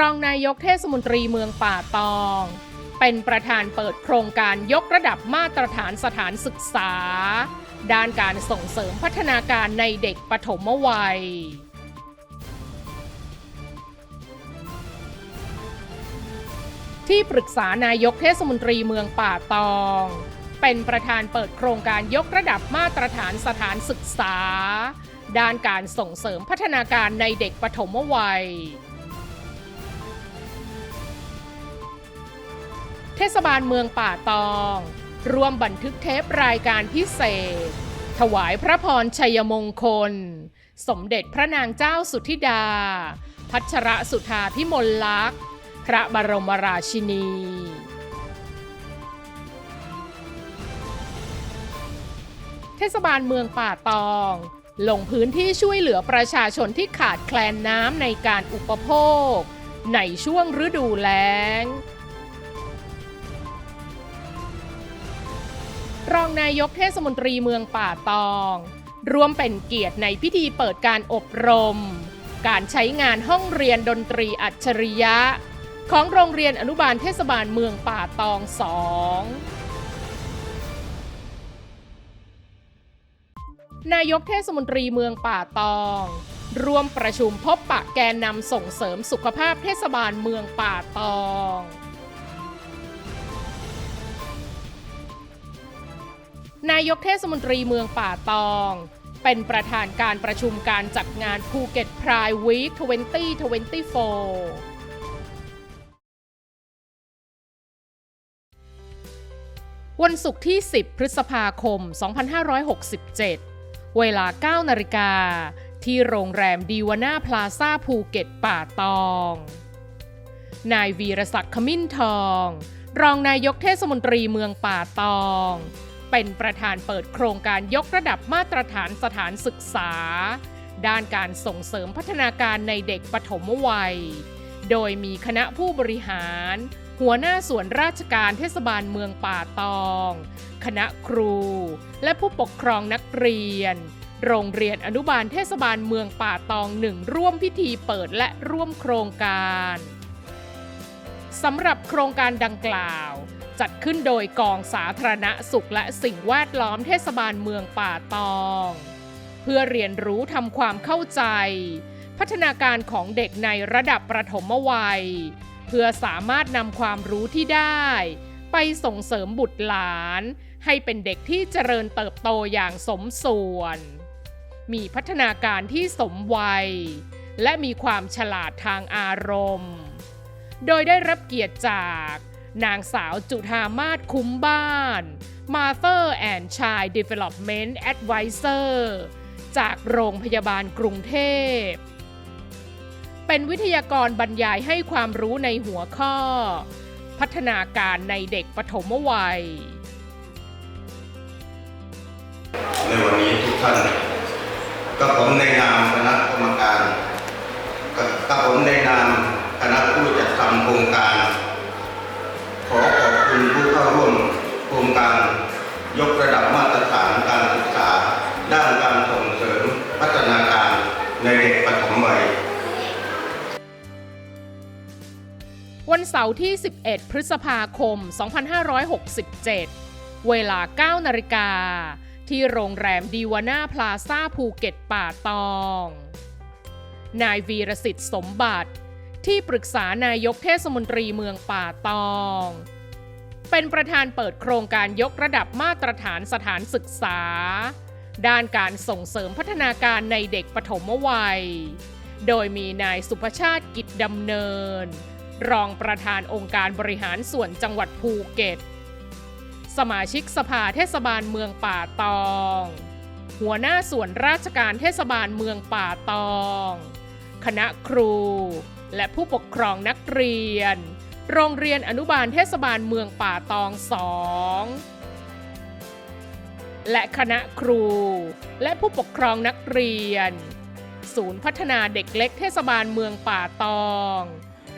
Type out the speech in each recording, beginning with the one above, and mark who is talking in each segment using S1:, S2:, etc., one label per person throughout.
S1: รองนายกเทศมนตรีเมืองป่าตอง เป็นประธานเปิดโครงการยกระดับมาตรฐานสถานศึกษา ด้านการส่งเสริมพัฒนาการในเด็กปฐมวัยที่ปรึกษานายกเทศมนตรีเมืองป่าตอง เป็นประธานเปิดโครงการยกระดับมาตรฐานสถานศึกษา ด้านการส่งเสริมพัฒนาการในเด็กปฐมวัย เทศบาลเมืองป่าตอง ร่วมบันทึกเทปรายการพิเศษ ถวายพระพรชัยมงคล สมเด็จพระนางเจ้าสุธิดา พัชรสุธาพิมลลักษณ์ พระบรมราชินีเทศบาลเมืองป่าตอง ลงพื้นที่ช่วยเหลือประชาชนที่ขาดแคลนน้ำในการอุปโภค ในช่วงฤดูแล้ง รองนายกเทศมนตรีเมืองป่าตอง ร่วมเป็นเกียรติในพิธีเปิดการอบรม การใช้งานห้องเรียนดนตรีอัจฉริยะ ของโรงเรียนอนุบาลเทศบาลเมืองป่าตองสองนายกเทศมนตรีเมืองป่าตอง ร่วมประชุมพบปะแกนนำส่งเสริมสุขภาพเทศบาลเมืองป่าตอง นายกเทศมนตรีเมืองป่าตอง เป็นประธานการประชุมการจัดงานภูเก็ตพรายวีค2024วันศุกร์ที่ 10 พฤษภาคม 2567 เวลา 9 นาฬิกา ที่โรงแรมดีวาน่าพลาซ่าภูเก็ตป่าตอง นายวีรศักดิ์ขมิ้นทอง รองนายกเทศมนตรีเมืองป่าตอง เป็นประธานเปิดโครงการยกระดับมาตรฐานสถานศึกษา ด้านการส่งเสริมพัฒนาการในเด็กปฐมวัย โดยมีคณะผู้บริหาร หัวหน้าส่วนราชการเทศบาลเมืองป่าตอง คณะครู และผู้ปกครองนักเรียน โรงเรียนอนุบาลเทศบาลเมืองป่าตองหนึ่งร่วมพิธีเปิดและร่วมโครงการสำหรับโครงการดังกล่าว จัดขึ้นโดยกองสาธารณสุขและสิ่งแวดล้อมเทศบาลเมืองป่าตอง เพื่อเรียนรู้ทำความเข้าใจ พัฒนาการของเด็กในระดับประถมวัย เพื่อสามารถนำความรู้ที่ได้ ไปส่งเสริมบุตรหลาน ให้เป็นเด็กที่เจริญเติบโตอย่างสมส่วน มีพัฒนาการที่สมวัย และมีความฉลาดทางอารมณ์ โดยได้รับเกียรติจาก นางสาวจุธามาศคุ้มบ้าน Mother and Child Development Advisor จากโรงพยาบาลกรุงเทพ เป็นวิทยากรบรรยายให้ความรู้ในหัวข้อ พัฒนาการในเด็กปฐมวัย
S2: ในวันนี้ทุกท่านกับผมในนามคณะกรรมการกับผมในนามคณะผู้จัดทำโครงการ อขอบคุณผู้เข้าร่วมโครงการยกระดับมาตรฐานการศึกษา ด้านการส่งเสริมพัฒนาการในเด็กปฐมวัย
S1: วันเสาร์ที่ 11 พฤษภาคม 2567 เวลา 9 นาฬิกา ที่โรงแรมดีวาน่าพลาซ่าภูเก็ตป่าตอง นายวีรสิทธิ์สมบัติ ที่ปรึกษานายกเทศมนตรีเมืองป่าตอง เป็นประธานเปิดโครงการยกระดับมาตรฐานสถานศึกษา ด้านการส่งเสริมพัฒนาการในเด็กปฐมวัย โดยมีนายสุภชาติกิจดำเนิน รองประธานองค์การบริหารส่วนจังหวัดภูเก็ต สมาชิกสภาเทศบาลเมืองป่าตอง หัวหน้าส่วนราชการเทศบาลเมืองป่าตอง คณะครู และผู้ปกครองนักเรียน โรงเรียนอนุบาลเทศบาลเมืองป่าตองสองและคณะครู และผู้ปกครองนักเรียน ศูนย์พัฒนาเด็กเล็กเทศบาลเมืองป่าตอง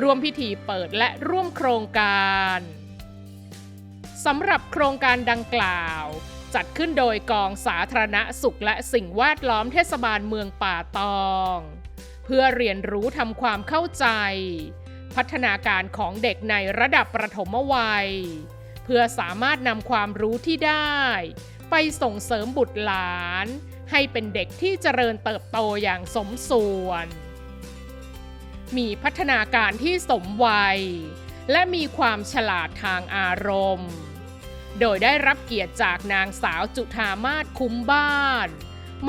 S1: ร่วมพิธีเปิดและร่วมโครงการสำหรับโครงการดังกล่าว จัดขึ้นโดยกองสาธารณสุขและสิ่งแวดล้อมเทศบาลเมืองป่าตอง เพื่อเรียนรู้ทำความเข้าใจ พัฒนาการของเด็กในระดับประถมวัย เพื่อสามารถนำความรู้ที่ได้ ไปส่งเสริมบุตรหลาน ให้เป็นเด็กที่เจริญเติบโตอย่างสมส่วน มีพัฒนาการที่สมวัย และมีความฉลาดทางอารมณ์ โดยได้รับเกียรติจากนางสาวจุธามาศคุ้มบ้าน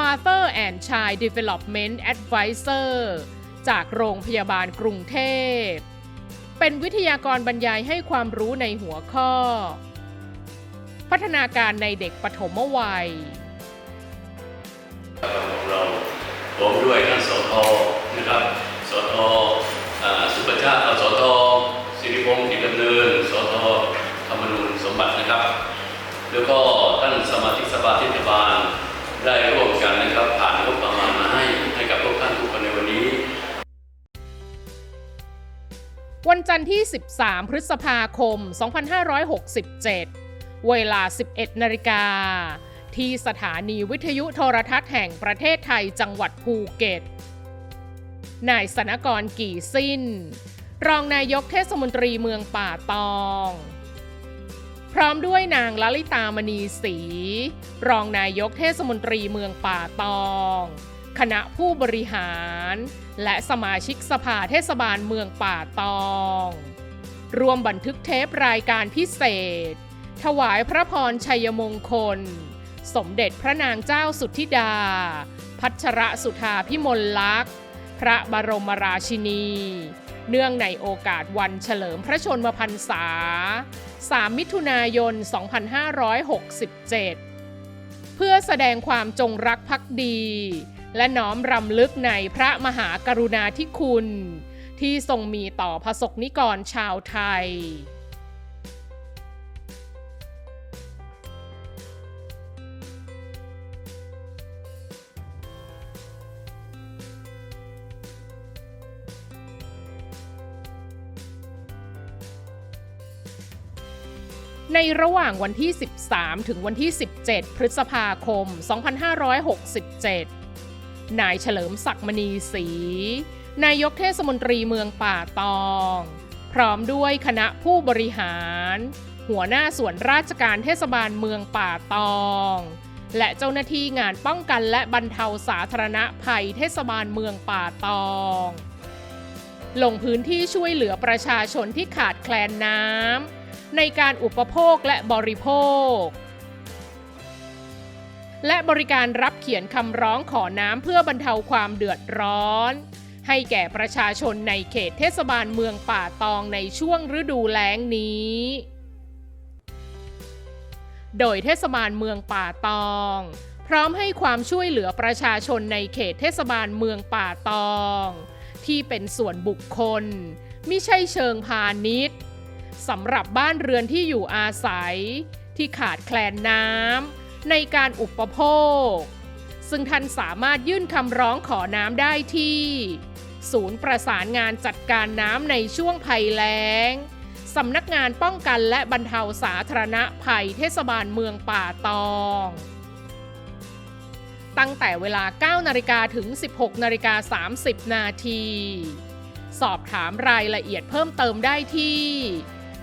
S1: Mother and Child Development Advisor จากโรงพยาบาลกรุงเทพ เป็นวิทยากรบรรยายให้ความรู้ในหัวข้อ พัฒนาการในเด็กปฐมวัย
S3: ของเราพร้อมด้วยท่านสทนะครับสทสุประชาติสทสิริพงศ์กิจดำเนินสทธรรมนูญสมบัตินะครับ แล้วก็ท่านสมาชิกสภาเทศบาล ได้ร่วมกันนะครับผ่านงบประมาณมาให้ให้กับพวกท่านทุกคนในวันนี้
S1: วันจันทร์ที่ 13 พฤษภาคม 2567 เวลา 11 นาฬิกา ที่สถานีวิทยุโทรทัศน์แห่งประเทศไทยจังหวัดภูเก็ต นายสนกรกี่สิ้น รองนายกเทศมนตรีเมืองป่าตอง พร้อมด้วยนางลลิตามณีศรีรองนายกเทศมนตรีเมืองป่าตอง คณะผู้บริหาร และสมาชิกสภาเทศบาลเมืองป่าตองรวมบันทึกเทปรายการพิเศษ ถวายพระพรชัยมงคล สมเด็จพระนางเจ้าสุทธิดา พัชรสุธาพิมลลักษณ์ พระบรมราชินี เนื่องในโอกาสวันเฉลิมพระชนมพรรษา 3 มิถุนายน 2567 เพื่อแสดงความจงรักภักดี และน้อมรำลึกในพระมหากรุณาธิคุณ ที่ทรงมีต่อพระสกนิกรชาวไทย ในระหว่างวันที่ 13 ถึงวันที่ 17 พฤษภาคม 2567 นายเฉลิมศักดิ์มณีศรีนายกเทศมนตรีเมืองป่าตอง พร้อมด้วยคณะผู้บริหาร หัวหน้าส่วนราชการเทศบาลเมืองป่าตอง และเจ้าหน้าที่งานป้องกันและบรรเทาสาธารณภัยเทศบาลเมืองป่าตอง ลงพื้นที่ช่วยเหลือประชาชนที่ขาดแคลนน้ำ ในการอุปโภคและบริโภค และบริการรับเขียนคำร้องขอน้ำเพื่อบรรเทาความเดือดร้อน ให้แก่ประชาชนในเขตเทศบาลเมืองป่าตองในช่วงฤดูแล้งนี้ โดยเทศบาลเมืองป่าตอง พร้อมให้ความช่วยเหลือประชาชนในเขตเทศบาลเมืองป่าตอง ที่เป็นส่วนบุคคล มิใช่เชิงพาณิชย์ สำหรับบ้านเรือนที่อยู่อาศัย ที่ขาดแคลนน้ำในการอุปโภค ซึ่งท่านสามารถยื่นคำร้องขอน้ำได้ที่ ศูนย์ประสานงานจัดการน้ำในช่วงภัยแล้งสำนักงานป้องกันและบรรเทาสาธารณภัยเทศบาลเมืองป่าตอง ตั้งแต่เวลา 9 นาฬิกาถึง 16 นาฬิกา 30 นาที สอบถามรายละเอียดเพิ่มเติมได้ที่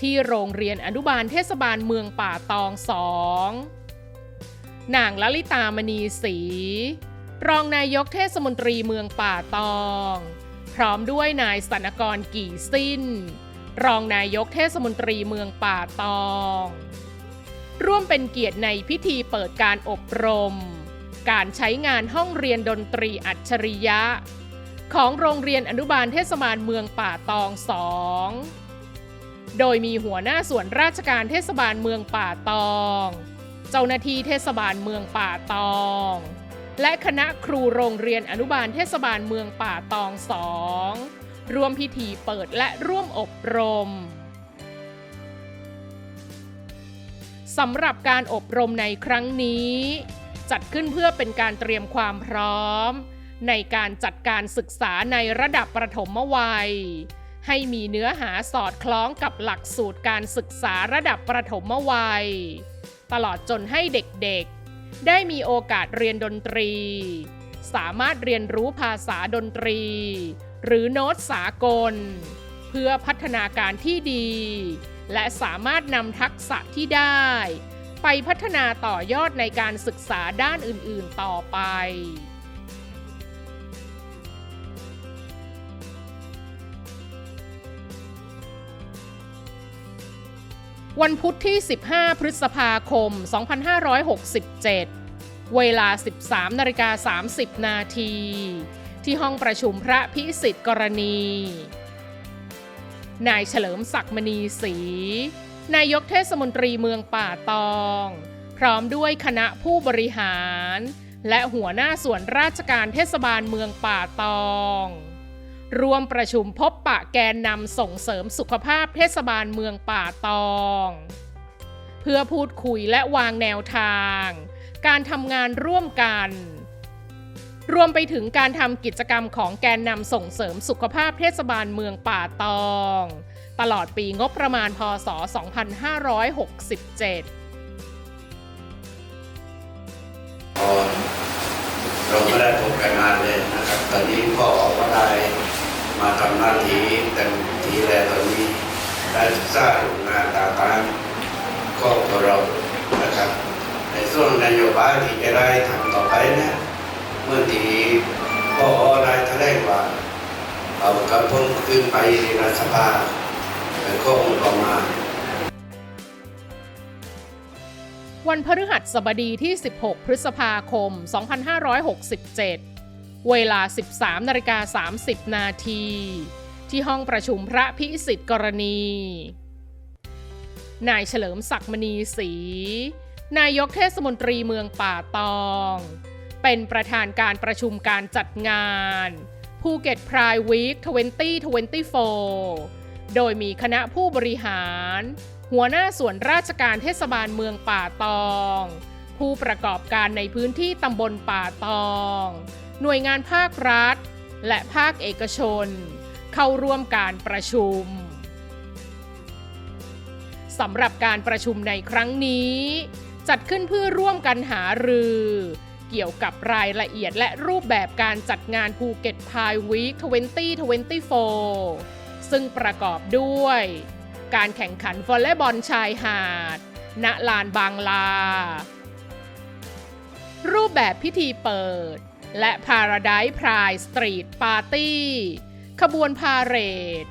S1: ที่โรงเรียนอนุบาลเทศบาลเมืองป่าตองสองนางลลิตามณีศรีรองนายกเทศมนตรีเมืองป่าตอง พร้อมด้วยนายสนกรกี่สิ้น รองนายกเทศมนตรีเมืองป่าตอง ร่วมเป็นเกียรติในพิธีเปิดการอบรม การใช้งานห้องเรียนดนตรีอัจฉริยะ ของโรงเรียนอนุบาลเทศบาลเมืองป่าตองสอง โดยมีหัวหน้าส่วนราชการเทศบาลเมืองป่าตอง เจ้าหน้าที่เทศบาลเมืองป่าตอง และคณะครูโรงเรียนอนุบาลเทศบาลเมืองป่าตองสองร่วมพิธีเปิดและร่วมอบรมสำหรับการอบรมในครั้งนี้ จัดขึ้นเพื่อเป็นการเตรียมความพร้อม ในการจัดการศึกษาในระดับประถมวัย ให้มีเนื้อหาสอดคล้องกับหลักสูตรการศึกษาระดับประถมวัย ตลอดจนให้เด็กๆ ได้มีโอกาสเรียนดนตรี สามารถเรียนรู้ภาษาดนตรี หรือโน้ตสากล เพื่อพัฒนาการที่ดี และสามารถนำทักษะที่ได้ ไปพัฒนาต่อยอดในการศึกษาด้านอื่นๆต่อไป วันพุธที่ 15 พฤษภาคม 2567 เวลา 13นาฬิกา30 นาที ที่ห้องประชุมพระพิสิทธิ์กรณี นายเฉลิมศักดิ์มณีศรี นายกเทศมนตรีเมืองป่าตอง พร้อมด้วยคณะผู้บริหาร และหัวหน้าส่วนราชการเทศบาลเมืองป่าตอง รวมประชุมพบปะแกนนำส่งเสริมสุขภาพเทศบาลเมืองป่าตอง เพื่อพูดคุยและวางแนวทาง การทำงานร่วมกัน รวมไปถึงการทำกิจกรรมของแกนนำส่งเสริมสุขภาพเทศบาลเมืองป่าตอง ตลอดปีงบประมาณพศ 2567
S4: เราไม่ได้พบกันนานเลยนะครับ ตอนนี้พ่ออก็ได้ มาทำหน้าที่เต็มที่แล้วตอนนี้ได้ศึกษาดูงานต่างๆก็ตัวเรานะครับในส่วนนโยบายที่จะได้ทำต่อไปเนี่ยเมื่อที่พ่อได้แถลงว่าเอากระพ้นขึ้นไปในรัฐสภาเป็นข้อมูลออกมา
S1: วันพฤหัสบดีที่ 16 พฤษภาคม 2567 เวลา 13นาฬิกา30 นาที ที่ห้องประชุมพระพิสิทธิ์กรณี นายเฉลิมศักดิ์มณีศรีนายกเทศมนตรีเมืองป่าตอง เป็นประธานการประชุมการจัดงานภูเก็ตพรายวีค2024 โดยมีคณะผู้บริหาร หัวหน้าส่วนราชการเทศบาลเมืองป่าตอง ผู้ประกอบการในพื้นที่ตำบลป่าตอง หน่วยงานภาครัฐ และภาคเอกชน เข้าร่วมการประชุมสำหรับการประชุมในครั้งนี้ จัดขึ้นเพื่อร่วมกันหารือ เกี่ยวกับรายละเอียดและรูปแบบการจัดงานภูเก็ตพายวีค2024 ซึ่งประกอบด้วย การแข่งขันวอลเลย์บอลชายหาด ณ ลานบางลา รูปแบบพิธีเปิด และ Paradise Pride Street Party ขบวนพาเหรด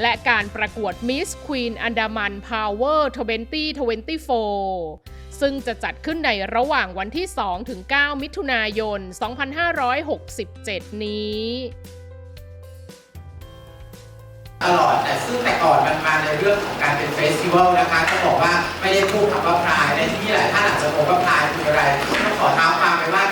S1: และการประกวด Miss Queen Andaman Power 2024 ซึ่งจะจัดขึ้นในระหว่างวันที่ 2 ถึง 9 มิถุนายน 2567 นี้
S5: ตลอดแต่ซึ่งแต่ก่อนมันมาในเรื่องของการเป็นเฟสติวัลนะคะก็บอกว่าไม่ได้พูดคำว่าพรายในที่นี่หลายท่านอาจจะงงว่าพรายคืออะไรต้องขอท้าความไปว่า